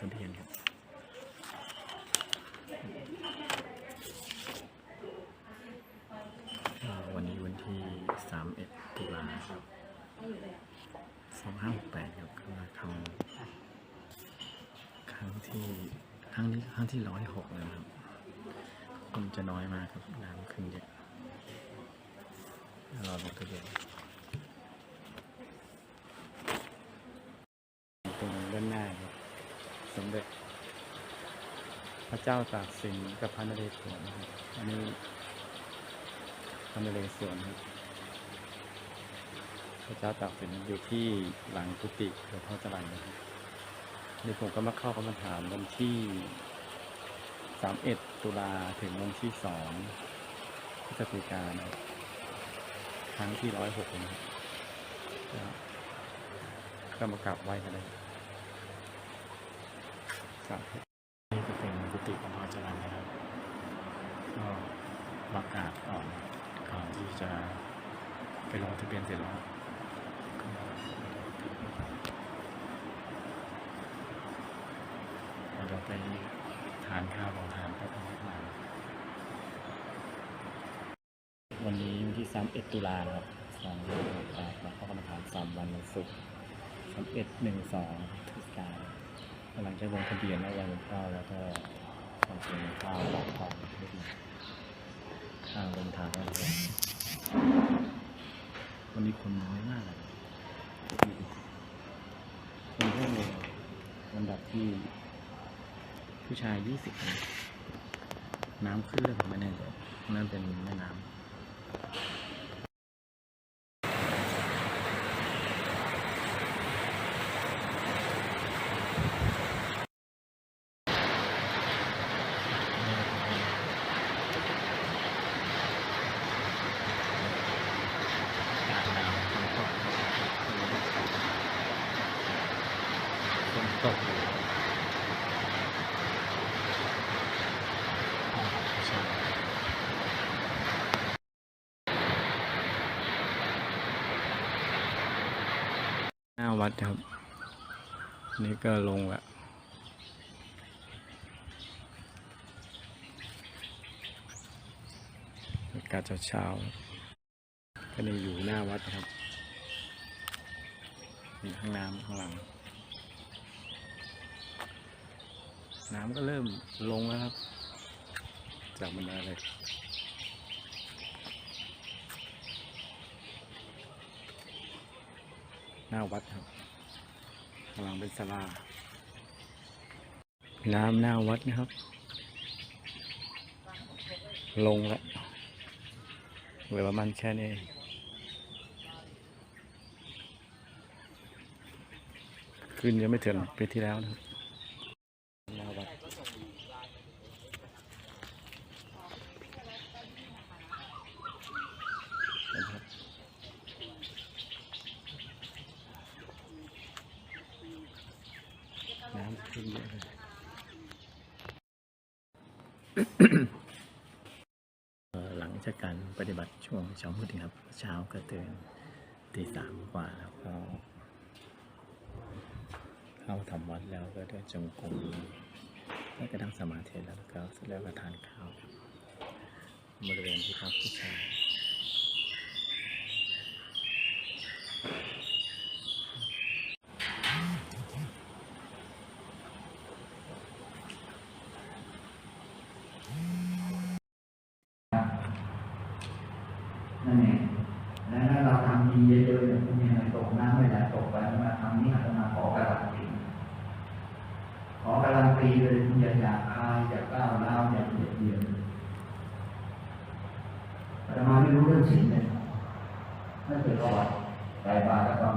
ทะเบียนครับวันนี้วันที่ 31 ตุลาครับ2568ครับคือมาครั้งครั้งที่ครั้งนี้ครั้งที่ 106แล้วครับคนจะน้อยมากครับ น้ำขึ้นเยอะรอลงทะเบียนตรงด้านหน้า สมเด็จ พระเจ้าตากสินกับพระนเรศวรนะครับอันนี้พระนเรศวรครับพระเจ้าตากสินอยู่ที่หลังกุฏิหลวงพ่อจรัญนะครับนี่ผมก็มาเข้ากรรมฐานวันที่31ตุลาถึงวันที่2พฤศจิกายนะครั้งที่106นะครับก็ก็มากราบไหว้กันเลย ครับนี่ก็เป็นกุฏิของพระจรัญนะครับก็ประกาศก่อนก่อนที่จะไปลงทะเบียนเสร็จแล้วเราไปทานข้าวลองทานก็ต้องมาวันนี้วันที่ 31 ตุลาครับ2 5 8มาเข้ากรรมฐาน3วันวันศุกร์31 1 2พฤศจิกายน กำลังจะลงทะเบียนแล้ววันเข้าแล้วก็ทำเป็นข้าวรับองเล็กน้อยข้าวลงทางแล้ววันนี้คนน้อยมากเลยคนแค่เลยลำดับที่ ผู้ชายยี่สิบน้ำขึ้นเรื่องผมไม่แน่ใจนั่นเป็นแม่น้ำการน้ำฝนตกฝน ตกอยู่หน้าวัดครับ นี่ก็ลงละอากาศเช้าๆก็นี่อยู่หน้าวัดครับ มีห้องน้ำข้างหลัง น้ำก็เริ่มลงแล้วครับ จากบรรดาเลยหน้าวัดครับกำลังเป็นศาลา น้ำหน้าวัดนะครับ ลงแล้วเหลือประมาณแค่นี้ขึ้นยังไม่ถึงปีที่แล้วนะครับหน้าวัดนะครับ น้ำ ขึ้นเยอะเลยหลังจากการปฏิบัติช่วงเช้ามืดนะครับ เช้าก็ตื่นตีสามกว่าแล้วก็เข้าทำวัดแล้วก็เดินจงกรมแล้วก็นั่งสมาธิแล้วก็เสร็จแล้วก็ทานข้าวครับบริเวณที่พักผู้ชาย นั่นเองแล้วถ้าเราทำดีเยอะๆเนี่ยมันยังไงตกน้ำไม่ไหลตกไปมาทำนี้อาจจะมาขอการันตีขอการันตีเลยคุณอย่าอยากอายอย่าก้าวร้าวอย่าเบียดเบียนอาตมาไม่รู้เรื่องสิ่งเลยไม่เคยเข้าวัดใส่บาตรแล้วก็